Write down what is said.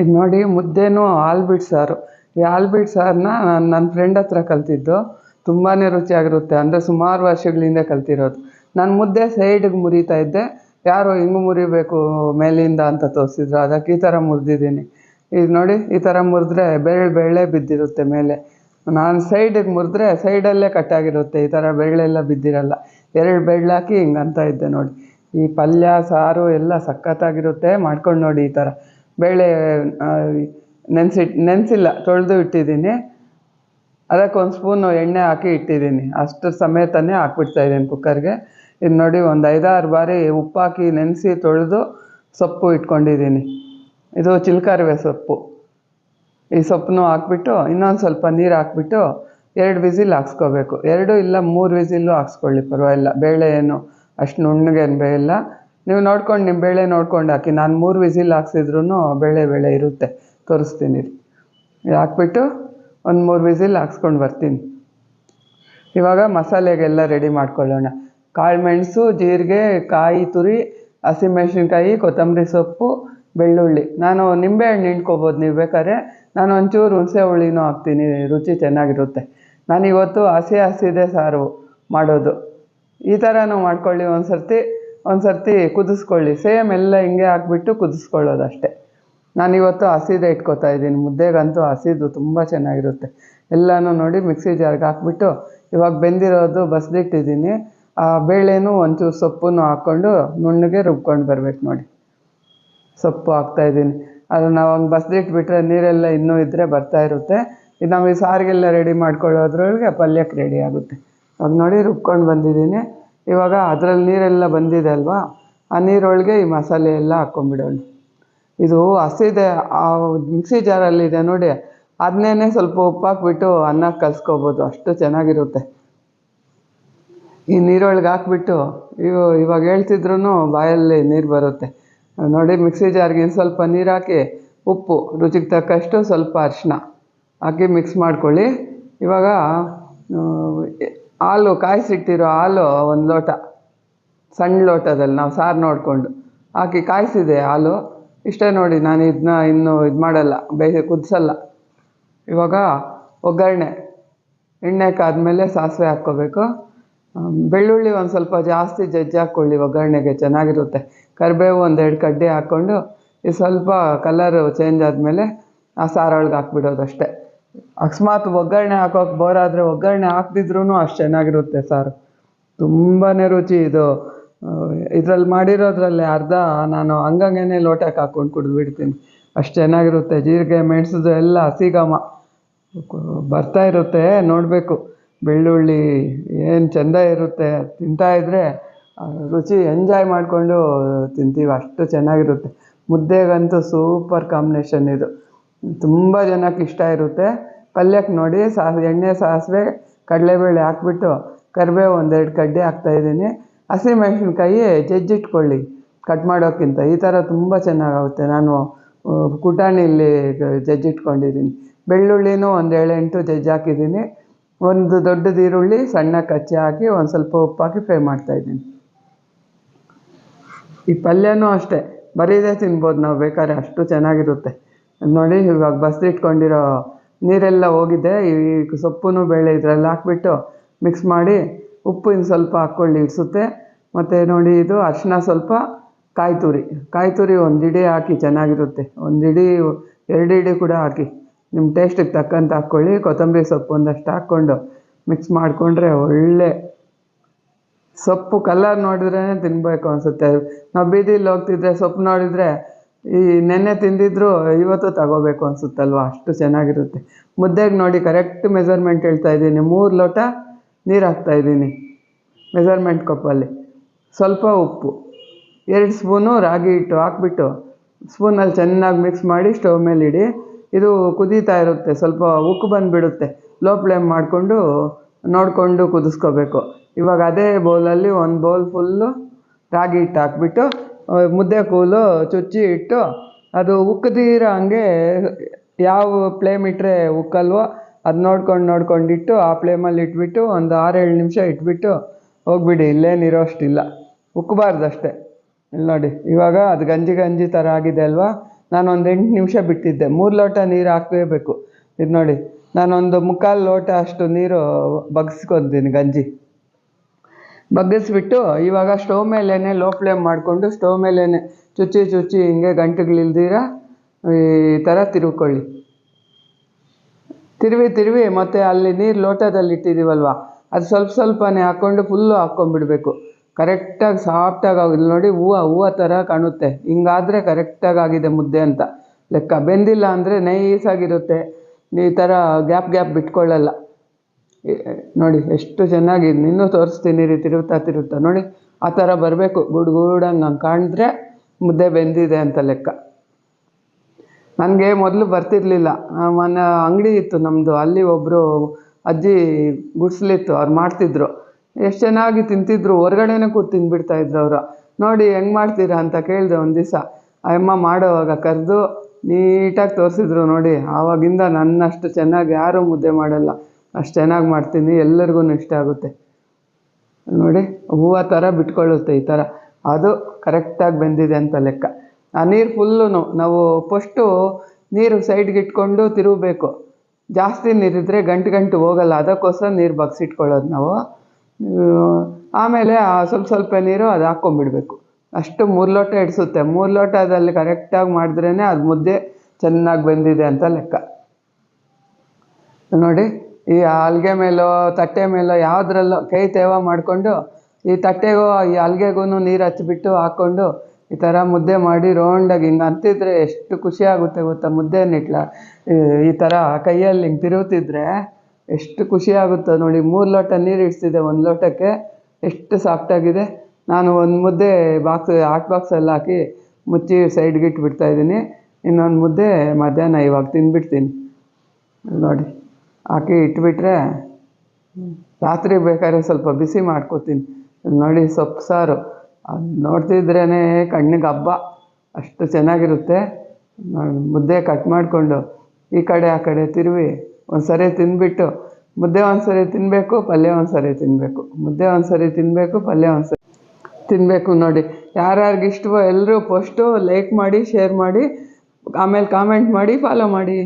ಇದು ನೋಡಿ ಮುದ್ದೆನೂ ಆಲ್ಬಿಟ್ ಸಾರು. ಈ ಆಲ್ಬಿಟ್ ಸಾರನ್ನ ನಾನು ನನ್ನ ಫ್ರೆಂಡ್ ಹತ್ರ ಕಲ್ತಿದ್ದು. ತುಂಬಾ ರುಚಿಯಾಗಿರುತ್ತೆ. ಅಂದರೆ ಸುಮಾರು ವರ್ಷಗಳಿಂದ ಕಲ್ತಿರೋದು. ನಾನು ಮುದ್ದೆ ಸೈಡಿಗೆ ಮುರಿತಾ ಇದ್ದೆ. ಯಾರು ಹಿಂಗೆ ಮುರಿಬೇಕು ಮೇಲಿಂದ ಅಂತ ತೋರಿಸಿದ್ರು. ಅದಕ್ಕೆ ಈ ಥರ ಮುರಿದಿದ್ದೀನಿ. ಈಗ ನೋಡಿ, ಈ ಥರ ಮುರಿದ್ರೆ ಬೆರಳು ಬೆಳ್ಳೆ ಬಿದ್ದಿರುತ್ತೆ ಮೇಲೆ. ನಾನು ಸೈಡಿಗೆ ಮುರಿದ್ರೆ ಸೈಡಲ್ಲೇ ಕಟ್ಟಾಗಿರುತ್ತೆ ಈ ಥರ ಬೆರಳೆಲ್ಲ ಬಿದ್ದಿರಲ್ಲ. ಎರಡು ಬೆಳ್ಳಾಕಿ ಹಿಂಗೆ ಅಂತ ಇದ್ದೆ ನೋಡಿ. ಈ ಪಲ್ಯ, ಸಾರು ಎಲ್ಲ ಸಖತ್ತಾಗಿರುತ್ತೆ. ಮಾಡ್ಕೊಂಡು ನೋಡಿ ಈ ಥರ ಬೇಳೆ ನೆನೆಸಿಟ್ ನೆನೆಸಿಲ್ಲ, ತೊಳೆದು ಇಟ್ಟಿದ್ದೀನಿ. ಅದಕ್ಕೆ ಒಂದು ಸ್ಪೂನು ಎಣ್ಣೆ ಹಾಕಿ ಇಟ್ಟಿದ್ದೀನಿ. ಅಷ್ಟು ಸಮೇತನೇ ಹಾಕ್ಬಿಡ್ತಾ ಇದ್ದೀನಿ ಕುಕ್ಕರ್ಗೆ. ಇದು ನೋಡಿ, ಒಂದು ಐದಾರು ಬಾರಿ ಉಪ್ಪು ಹಾಕಿ ನೆನೆಸಿ ತೊಳೆದು ಸೊಪ್ಪು ಇಟ್ಕೊಂಡಿದ್ದೀನಿ. ಇದು ಚಿಲ್ಕರವೆ ಸೊಪ್ಪು. ಈ ಸೊಪ್ಪನ್ನು ಹಾಕ್ಬಿಟ್ಟು, ಇನ್ನೊಂದು ಸ್ವಲ್ಪ ನೀರು ಹಾಕ್ಬಿಟ್ಟು ಎರಡು ವಿಸಿಲ್ ಹಾಕ್ಸ್ಕೋಬೇಕು. ಎರಡು ಇಲ್ಲ ಮೂರು ವಿಸಿಲ್ಲು ಹಾಕ್ಸ್ಕೊಳ್ಳಿ, ಪರವಾಗಿಲ್ಲ. ಬೇಳೆ ಏನು ಅಷ್ಟು ನುಣ್ಣಗೇನು ಬೇಯಿಲ್ಲ. ನೀವು ನೋಡ್ಕೊಂಡು ನಿಮ್ಮ ಬೇಳೆ ನೋಡ್ಕೊಂಡು ಹಾಕಿ. ನಾನು ಮೂರು ವಿಸಿಲ್ ಹಾಕ್ಸಿದ್ರೂ ಬೇಳೆ ಬೇಳೆ ಇರುತ್ತೆ. ತೋರಿಸ್ತೀನಿ ಹಾಕ್ಬಿಟ್ಟು ಒಂದು ಮೂರು ವಿಸಿಲ್ ಹಾಕ್ಸ್ಕೊಂಡು ಬರ್ತೀನಿ. ಇವಾಗ ಮಸಾಲೆಗೆಲ್ಲ ರೆಡಿ ಮಾಡ್ಕೊಳ್ಳೋಣ. ಕಾಳು ಮೆಣಸು, ಜೀರಿಗೆ, ಕಾಯಿ ತುರಿ ಹಸಿಮೆಣಸಿನ್ಕಾಯಿ ಕೊತ್ತಂಬರಿ ಸೊಪ್ಪು, ಬೆಳ್ಳುಳ್ಳಿ. ನಾನು ನಿಂಬೆಹಣ್ಣು ಹಿಂಡ್ಕೊಬೋದು ನೀವು ಬೇಕಾದ್ರೆ. ನಾನು ಒಂಚೂರು ಹುಣಸೆ ಹುಳಿನೂ ಹಾಕ್ತೀನಿ. ರುಚಿ ಚೆನ್ನಾಗಿರುತ್ತೆ. ನಾನು ಇವತ್ತು ಹಸಿ ಹಸಿದೆ ಸಾರು ಮಾಡೋದು. ಈ ಥರನೂ ಮಾಡ್ಕೊಳ್ಳಿ ಒಂದು ಸರ್ತಿ ಒಂದು ಸರ್ತಿ ಕುದಿಸ್ಕೊಳ್ಳಿ. ಸೇಮ್ ಎಲ್ಲ ಹಿಂಗೆ ಹಾಕ್ಬಿಟ್ಟು ಕುದಿಸ್ಕೊಳ್ಳೋದು ಅಷ್ಟೇ ನಾನಿವತ್ತು ಹಸಿದೇ ಇಟ್ಕೊತಾ ಇದ್ದೀನಿ. ಮುದ್ದೆಗಂತೂ ಹಸಿದು ತುಂಬ ಚೆನ್ನಾಗಿರುತ್ತೆ. ಎಲ್ಲನೂ ನೋಡಿ ಮಿಕ್ಸಿ ಜಾರ್ಗೆ ಹಾಕ್ಬಿಟ್ಟು ಇವಾಗ ಬೆಂದಿರೋದು ಬಸ್ದಿಟ್ಟಿದ್ದೀನಿ. ಆ ಬೇಳೆನೂ ಒಂಚೂರು ಸೊಪ್ಪನ್ನು ಹಾಕ್ಕೊಂಡು ನುಣ್ಣಗೆ ರುಬ್ಕೊಂಡು ಬರ್ಬೇಕು ನೋಡಿ. ಸೊಪ್ಪು ಹಾಕ್ತಾ ಇದ್ದೀನಿ. ಅದು ನಾವು ಹಂಗೆ ಬಸ್ದಿಟ್ಬಿಟ್ರೆ ನೀರೆಲ್ಲ ಇನ್ನೂ ಇದ್ದರೆ ಬರ್ತಾ ಇರುತ್ತೆ. ಇದು ನಾವು ಈ ಸಾರಿಗೆಲ್ಲ ರೆಡಿ ಮಾಡ್ಕೊಳ್ಳೋದ್ರೊಳಗೆ ಪಲ್ಯಕ್ಕೆ ರೆಡಿ ಆಗುತ್ತೆ. ಅವಾಗ ನೋಡಿ ರುಬ್ಕೊಂಡು ಬಂದಿದ್ದೀನಿ. ಇವಾಗ ಅದರಲ್ಲಿ ನೀರೆಲ್ಲ ಬಂದಿದೆ ಅಲ್ವಾ? ಆ ನೀರೊಳಗೆ ಈ ಮಸಾಲೆ ಎಲ್ಲ ಹಾಕ್ಕೊಂಬಿಡೋಣ. ಇದು ಹಸಿದೆ, ಆ ಮಿಕ್ಸಿ ಜಾರಲ್ಲಿದೆ ನೋಡಿ. ಅದನ್ನೇ ಸ್ವಲ್ಪ ಉಪ್ಪು ಹಾಕ್ಬಿಟ್ಟು ಅನ್ನ ಕಲ್ಸ್ಕೋಬೋದು, ಅಷ್ಟು ಚೆನ್ನಾಗಿರುತ್ತೆ. ಈ ನೀರೊಳಗೆ ಹಾಕ್ಬಿಟ್ಟು, ಇವು ಇವಾಗ ಹೇಳ್ತಿದ್ರು ಬಾಯಲ್ಲಿ ನೀರು ಬರುತ್ತೆ. ನೋಡಿ, ಮಿಕ್ಸಿ ಜಾರ್ಗೆ ಸ್ವಲ್ಪ ನೀರು ಹಾಕಿ, ಉಪ್ಪು, ರುಚಿಗೆ ತಕ್ಕಷ್ಟು ಸ್ವಲ್ಪ ಅರಿಶಿನ ಹಾಕಿ ಮಿಕ್ಸ್ ಮಾಡ್ಕೊಳ್ಳಿ. ಇವಾಗ ಹಾಲು ಕಾಯಿಸಿಟ್ಟಿರೋ ಹಾಲು ಒಂದು ಲೋಟ ಸಣ್ಣ ಲೋಟದಲ್ಲಿ ನಾವು ಸಾರು ನೋಡಿಕೊಂಡು ಹಾಕಿ ಕಾಯಿಸಿದೆ ಹಾಲು. ಇಷ್ಟೇ ನೋಡಿ ನಾನು ಇದನ್ನ ಇನ್ನೂ ಇದು ಮಾಡಲ್ಲ ಬೇಯ ಕುದಿಸಲ್ಲ. ಇವಾಗ ಒಗ್ಗರಣೆ, ಎಣ್ಣೆ ಕಾದ್ಮೇಲೆ ಸಾಸಿವೆ ಹಾಕ್ಕೋಬೇಕು. ಬೆಳ್ಳುಳ್ಳಿ ಒಂದು ಸ್ವಲ್ಪ ಜಾಸ್ತಿ ಜಜ್ಜಿ ಹಾಕ್ಕೊಳ್ಳಿ ಒಗ್ಗರಣೆಗೆ, ಚೆನ್ನಾಗಿರುತ್ತೆ. ಕರಿಬೇವು ಒಂದೆರಡು ಕಡ್ಡಿ ಹಾಕ್ಕೊಂಡು ಇದು ಸ್ವಲ್ಪ ಕಲರು ಚೇಂಜ್ ಆದಮೇಲೆ ಆ ಸಾರೊಳಗೆ ಹಾಕ್ಬಿಡೋದು ಅಷ್ಟೇ ಅಕಸ್ಮಾತ್ ಒಗ್ಗರಣೆ ಹಾಕೋಕೆ ಆದರೆ ಒಗ್ಗರಣೆ ಹಾಕ್ದಿದ್ರೂ ಅಷ್ಟು ಚೆನ್ನಾಗಿರುತ್ತೆ ಸಾರು. ತುಂಬಾ ರುಚಿ ಇದು. ಇದ್ರಲ್ಲಿ ಮಾಡಿರೋದ್ರಲ್ಲಿ ಅರ್ಧ ನಾನು ಹಂಗಂಗೆ ಲೋಟಕ್ಕೆ ಹಾಕ್ಕೊಂಡು ಕುಡಿದ್ಬಿಡ್ತೀನಿ. ಅಷ್ಟು ಚೆನ್ನಾಗಿರುತ್ತೆ. ಜೀರಿಗೆ ಮೆಣಸದು ಎಲ್ಲ ಹಸಿಗಮ. ಬರ್ತಾ ಇರುತ್ತೆ, ನೋಡಬೇಕು. ಬೆಳ್ಳುಳ್ಳಿ ಏನು ಚೆಂದ ಇರುತ್ತೆ ತಿಂತಾ ಇದ್ರೆ ರುಚಿ ಎಂಜಾಯ್ ಮಾಡಿಕೊಂಡು ತಿಂತೀವಿ. ಅಷ್ಟು ಚೆನ್ನಾಗಿರುತ್ತೆ. ಮುದ್ದೆಗಂತೂ ಸೂಪರ್ ಕಾಂಬಿನೇಷನ್ ಇದು. ತುಂಬ ಜನಕ್ಕೆ ಇಷ್ಟ ಇರುತ್ತೆ. ಪಲ್ಯಕ್ಕೆ ನೋಡಿ ಸಾಸ್ ಎಣ್ಣೆ, ಸಾಸಿವೆ, ಕಡಲೆಬೇಳೆ ಹಾಕ್ಬಿಟ್ಟು ಕರಿಬೇವು ಒಂದೆರಡು ಕಡ್ಡಿ ಹಾಕ್ತಾಯಿದ್ದೀನಿ ಹಸಿಮೆಣ್ಸಿನ್ಕಾಯಿ ಜಜ್ಜಿಟ್ಕೊಳ್ಳಿ ಕಟ್ ಮಾಡೋಕ್ಕಿಂತ. ಈ ಥರ ತುಂಬ ಚೆನ್ನಾಗಾಗುತ್ತೆ. ನಾನು ಕುಟಾಣಿಲಿ ಜಜ್ಜಿಟ್ಕೊಂಡಿದ್ದೀನಿ. ಬೆಳ್ಳುಳ್ಳಿನೂ ಒಂದು ಏಳೆಂಟು ಜಜ್ಜಿ ಹಾಕಿದ್ದೀನಿ. ಒಂದು ದೊಡ್ಡದು ಈರುಳ್ಳಿ, ಸಣ್ಣ ಕಚ್ಚಿ ಹಾಕಿ ಒಂದು ಸ್ವಲ್ಪ ಉಪ್ಪು ಹಾಕಿ ಫ್ರೈ ಮಾಡ್ತಾಯಿದ್ದೀನಿ ಈ ಪಲ್ಯನೂ ಅಷ್ಟೇ. ಬರೀದೇ ತಿನ್ಬೋದು ನಾವು ಬೇಕಾದ್ರೆ, ಅಷ್ಟು ಚೆನ್ನಾಗಿರುತ್ತೆ. ನೋಡಿ, ಇವಾಗ ಬಸ್ದಿಟ್ಕೊಂಡಿರೋ ನೀರೆಲ್ಲ ಹೋಗಿದೆ. ಈ ಸೊಪ್ಪು ಬೇಳೆ ಇದರಲ್ಲಿ ಹಾಕ್ಬಿಟ್ಟು ಮಿಕ್ಸ್ ಮಾಡಿ ಉಪ್ಪು ಇನ್ನು ಸ್ವಲ್ಪ ಹಾಕ್ಕೊಳ್ಳಿ, ಇಡಿಸುತ್ತೆ. ಮತ್ತು ನೋಡಿ, ಇದು ಅರಿಶಿನ ಸ್ವಲ್ಪ ಕಾಯಿ ತುರಿ ಕಾಯಿ ತುರಿ ಒಂದು ಇಡಿ ಹಾಕಿ, ಚೆನ್ನಾಗಿರುತ್ತೆ. ಒಂದು ಇಡಿ, ಎರಡು ಇಡಿ ಕೂಡ ಹಾಕಿ. ನಿಮ್ಮ ಟೇಸ್ಟಿಗೆ ತಕ್ಕಂತ ಹಾಕ್ಕೊಳ್ಳಿ. ಕೊತ್ತಂಬರಿ ಸೊಪ್ಪು ಒಂದಷ್ಟು ಹಾಕ್ಕೊಂಡು ಮಿಕ್ಸ್ ಮಾಡಿಕೊಂಡ್ರೆ ಒಳ್ಳೆ ಸೊಪ್ಪು ಕಲರ್ ನೋಡಿದ್ರೇ ತಿನ್ನಬೇಕು ಅನಿಸುತ್ತೆ. ನಾವು ಬೀದಿಲಿ ಹೋಗ್ತಿದ್ರೆ ಸೊಪ್ಪು ನೋಡಿದರೆ ಈ ನೆನ್ನೆ ತಿಂದಿದ್ರು, ಇವತ್ತು ತಗೋಬೇಕು ಅನಿಸುತ್ತಲ್ವ? ಅಷ್ಟು ಚೆನ್ನಾಗಿರುತ್ತೆ. ಮುದ್ದೆಗೆ ನೋಡಿ ಕರೆಕ್ಟ್ ಮೆಸರ್ಮೆಂಟ್ ಹೇಳ್ತಾ ಇದ್ದೀನಿ. ಮೂರು ಲೋಟ ನೀರು ಹಾಕ್ತಾಯಿದ್ದೀನಿ ಮೆಸರ್ಮೆಂಟ್ ಕಪ್ಪಲ್ಲಿ. ಸ್ವಲ್ಪ ಉಪ್ಪು. ಎರಡು ಸ್ಪೂನು ರಾಗಿ ಹಿಟ್ಟು ಹಾಕ್ಬಿಟ್ಟು ಸ್ಪೂನಲ್ಲಿ ಚೆನ್ನಾಗಿ ಮಿಕ್ಸ್ ಮಾಡಿ ಸ್ಟವ್ ಮೇಲೆ ಇಡಿ. ಇದು ಕುದೀತಾ ಇರುತ್ತೆ. ಸ್ವಲ್ಪ ಉಕ್ಕು ಬಂದುಬಿಡುತ್ತೆ. ಲೋ ಫ್ಲೇಮ್ ಮಾಡಿಕೊಂಡು ನೋಡಿಕೊಂಡು ಕುದಿಸ್ಕೋಬೇಕು. ಇವಾಗ ಅದೇ ಬೌಲಲ್ಲಿ ಒಂದು ಬೌಲ್ ಫುಲ್ಲು ರಾಗಿ ಹಿಟ್ಟು ಹಾಕ್ಬಿಟ್ಟು ಮುದ್ದೆ ಕೂಲು, ಚುಚ್ಚಿ ಇಟ್ಟು ಅದು ಉಕ್ಕದಿರೋ ಹಂಗೆ ಯಾವ ಫ್ಲೇಮ್ ಇಟ್ಟರೆ ಉಕ್ಕಲ್ವೋ ಅದು ನೋಡ್ಕೊಂಡು ನೋಡ್ಕೊಂಡು ಇಟ್ಟು ಆ ಫ್ಲೇಮಲ್ಲಿ ಇಟ್ಬಿಟ್ಟು ಒಂದು ಆರೇಳು ನಿಮಿಷ ಇಟ್ಬಿಟ್ಟು ಹೋಗ್ಬಿಡಿ, ಇಲ್ಲೇನಿರೋ ಅಷ್ಟಿಲ್ಲ. ಉಕ್ಕಬಾರ್ದು ಅಷ್ಟೇ ಇಲ್ಲಿ ನೋಡಿ, ಇವಾಗ ಅದು ಗಂಜಿ ಗಂಜಿ ಥರ ಆಗಿದೆ ಅಲ್ವಾ? ನಾನು ಒಂದು ಎಂಟು ನಿಮಿಷ ಬಿಟ್ಟಿದ್ದೆ. ಮೂರು ಲೋಟ ನೀರು ಹಾಕಲೇಬೇಕು ಇದು ನೋಡಿ, ನಾನೊಂದು ಮುಕ್ಕಾಲು ಲೋಟ ಅಷ್ಟು ನೀರು ಬಗ್ಸ್ಕೊತೀನಿ ಗಂಜಿ. ಬಗ್ಗಿಸ್ಬಿಟ್ಟು ಇವಾಗ ಸ್ಟವ್ ಮೇಲೇ ಲೋ ಫ್ಲೇಮ್ ಮಾಡಿಕೊಂಡು ಸ್ಟವ್ ಮೇಲೇ ಚುಚ್ಚಿ ಚುಚ್ಚಿ ಹಿಂಗೆ ಗಂಟುಗಳಿಲ್ದಿರ ಈ ಥರ ತಿರುವ್ಕೊಳ್ಳಿ ತಿರುವಿ ತಿರುವಿ ಮತ್ತೆ ಅಲ್ಲಿ ನೀರು ಲೋಟದಲ್ಲಿ ಇಟ್ಟಿದ್ದೀವಲ್ವ ಅದು ಸ್ವಲ್ಪ ಸ್ವಲ್ಪನೇ ಹಾಕ್ಕೊಂಡು ಫುಲ್ಲು ಹಾಕ್ಕೊಂಡ್ಬಿಡ್ಬೇಕು. ಕರೆಕ್ಟಾಗಿ ಸಾಫ್ಟಾಗಿ ಆಗಿದೆ ನೋಡಿ ಹೂವು ಹೂವು ಥರ ಕಾಣುತ್ತೆ. ಹಿಂಗಾದರೆ ಕರೆಕ್ಟಾಗಿ ಆಗಿದೆ ಮುದ್ದೆ ಅಂತ. ಲೆಕ್ಕ ಬೆಂದಿಲ್ಲ ಅಂದರೆ ನೈಸಾಗಿರುತ್ತೆ. ಈ ಥರ ಗ್ಯಾಪ್ ಗ್ಯಾಪ್ ಬಿಟ್ಕೊಳ್ಳಲ್ಲ. ನೋಡಿ, ಎಷ್ಟು ಚೆನ್ನಾಗಿ ಇನ್ನೂ ತೋರಿಸ್ತೀನಿ ರೀ ತಿರುಗ್ತಾ ತಿರುಗ್ತಾ. ನೋಡಿ, ಆ ಥರ ಬರಬೇಕು. ಗುಡ್ ಗುಡಂಗೆ ಹಂಗೆ ಕಾಣಿದ್ರೆ ಮುದ್ದೆ ಬೆಂದಿದೆ ಅಂತ ಲೆಕ್ಕ. ನನಗೆ ಮೊದಲು ಬರ್ತಿರ್ಲಿಲ್ಲ. ಮನೆ ಅಂಗಡಿ ಇತ್ತು ನಮ್ಮದು ಅಲ್ಲಿ ಒಬ್ಬರು ಅಜ್ಜಿ ಗುಡಿಸ್ಲಿತ್ತು, ಅವ್ರು ಮಾಡ್ತಿದ್ರು. ಎಷ್ಟು ಚೆನ್ನಾಗಿ ತಿಂತಿದ್ರು. ಹೊರ್ಗಡೆನೇ ಕೂತು ತಿಂದ್ಬಿಡ್ತಾ ಇದ್ರು ಅವರು. ನೋಡಿ, ಹೆಂಗೆ ಮಾಡ್ತೀರಾ ಅಂತ ಕೇಳಿದೆ ಒಂದು ದಿವಸ. ಅಮ್ಮ ಮಾಡೋವಾಗ ಕರೆದು ನೀಟಾಗಿ ತೋರಿಸಿದ್ರು ನೋಡಿ. ಆವಾಗಿಂದ ನನ್ನಷ್ಟು ಚೆನ್ನಾಗಿ ಯಾರೂ ಮುದ್ದೆ ಮಾಡಲ್ಲ. ಅಷ್ಟು ಚೆನ್ನಾಗಿ ಮಾಡ್ತೀನಿ ಎಲ್ಲರಿಗೂ ಇಷ್ಟ ಆಗುತ್ತೆ. ನೋಡಿ, ಹೂವು ಥರ ಬಿಟ್ಕೊಳ್ಳುತ್ತೆ ಈ ಥರ ಅದು ಕರೆಕ್ಟಾಗಿ ಬೆಂದಿದೆ ಅಂತ ಲೆಕ್ಕ. ಆ ನೀರು ಫುಲ್ಲು ನಾವು ಫಸ್ಟು ನೀರು ಸೈಡ್ಗೆ ಇಟ್ಕೊಂಡು ತಿರುಗಬೇಕು. ಜಾಸ್ತಿ ನೀರಿದ್ರೆ ಗಂಟು ಗಂಟು ಹೋಗಲ್ಲ, ಅದಕ್ಕೋಸ್ಕರ ನೀರು ಬಗ್ಸಿಟ್ಕೊಳ್ಳೋದು ನಾವು. ಆಮೇಲೆ ಸ್ವಲ್ಪ ಸ್ವಲ್ಪ ನೀರು ಅದು ಹಾಕ್ಕೊಂಬಿಡ್ಬೇಕು ಅಷ್ಟು ಮೂರು ಲೋಟ ಇಡಿಸುತ್ತೆ ಮೂರು ಲೋಟದಲ್ಲಿ ಕರೆಕ್ಟಾಗಿ ಮಾಡಿದ್ರೇ ಅದು ಮುದ್ದೆ ಚೆನ್ನಾಗಿ ಬೆಂದಿದೆ ಅಂತ ಲೆಕ್ಕ. ನೋಡಿ ಈ ಅಲ್ಗೆ ಮೇಲೋ, ತಟ್ಟೆ ಮೇಲೋ ಯಾವುದ್ರಲ್ಲೋ ಕೈ ತೇವ ಮಾಡಿಕೊಂಡು, ಈ ತಟ್ಟೆಗೂ, ಈ ಅಲ್ಗೆಗೂ ನೀರು ಹಚ್ಬಿಟ್ಟು ಹಾಕ್ಕೊಂಡು ಈ ಥರ ಮುದ್ದೆ ಮಾಡಿ ರೌಂಡಾಗಿ ಹಿಂಗೆ ಅಂತಿದ್ರೆ ಎಷ್ಟು ಖುಷಿ ಆಗುತ್ತೆ ಗೊತ್ತಾ ಮುದ್ದೆ ನಿಟ್ಲ. ಈ ಥರ ಕೈಯಲ್ಲಿ ಹಿಂಗೆ ತಿರುಗ್ತಿದ್ರೆ ಎಷ್ಟು ಖುಷಿ ಆಗುತ್ತೋ ನೋಡಿ. ಮೂರು ಲೋಟ ನೀರು ಇಡ್ತಿದ್ದೆ ಒಂದು ಲೋಟಕ್ಕೆ, ಎಷ್ಟು ಸಾಫ್ಟಾಗಿದೆ ನಾನು ಒಂದು ಮುದ್ದೆ ಬಾಕ್ಸ್ ಹಾಟ್ ಬಾಕ್ಸಲ್ಲಿ ಹಾಕಿ ಮುಚ್ಚಿ ಸೈಡ್ಗೆ ಇಟ್ಬಿಡ್ತಾ ಇದ್ದೀನಿ. ಇನ್ನೊಂದು ಮುದ್ದೆ ಮಧ್ಯಾಹ್ನ ಇವಾಗ ತಿಂದ್ಬಿಡ್ತೀನಿ ನೋಡಿ. ಹಾಕಿ ಇಟ್ಬಿಟ್ರೆ ರಾತ್ರಿ ಬೇಕಾದ್ರೆ ಸ್ವಲ್ಪ ಬಿಸಿ ಮಾಡ್ಕೋತೀನಿ. ನೋಡಿ ಸೊಪ್ಪು ಸಾರು. ಅದು ನೋಡ್ತಿದ್ರೇ ಕಣ್ಣಿಗೆ ಹಬ್ಬ. ಅಷ್ಟು ಚೆನ್ನಾಗಿರುತ್ತೆ. ಮುದ್ದೆ ಕಟ್ ಮಾಡಿಕೊಂಡು ಈ ಕಡೆ ಆ ಕಡೆ ತಿರುವಿ. ಒಂದು ಸರಿ ತಿಂದ್ಬಿಟ್ಟು ಮುದ್ದೆ ಒಂದು ಸರಿ ತಿನ್ನಬೇಕು ಪಲ್ಯ ಒಂದು ಸರಿ ತಿನ್ನಬೇಕು ಮುದ್ದೆ ಒಂದು ಸರಿ ತಿನ್ನಬೇಕು ಪಲ್ಯ ಒಂದು ಸರಿ ತಿನ್ನಬೇಕು ನೋಡಿ. ಯಾರ್ಯಾರಿಗೆ ಇಷ್ಟವೋ ಎಲ್ಲರೂ ಫಸ್ಟು ಲೈಕ್ ಮಾಡಿ ಶೇರ್ ಮಾಡಿ, ಆಮೇಲೆ ಕಾಮೆಂಟ್ ಮಾಡಿ ಫಾಲೋ ಮಾಡಿ.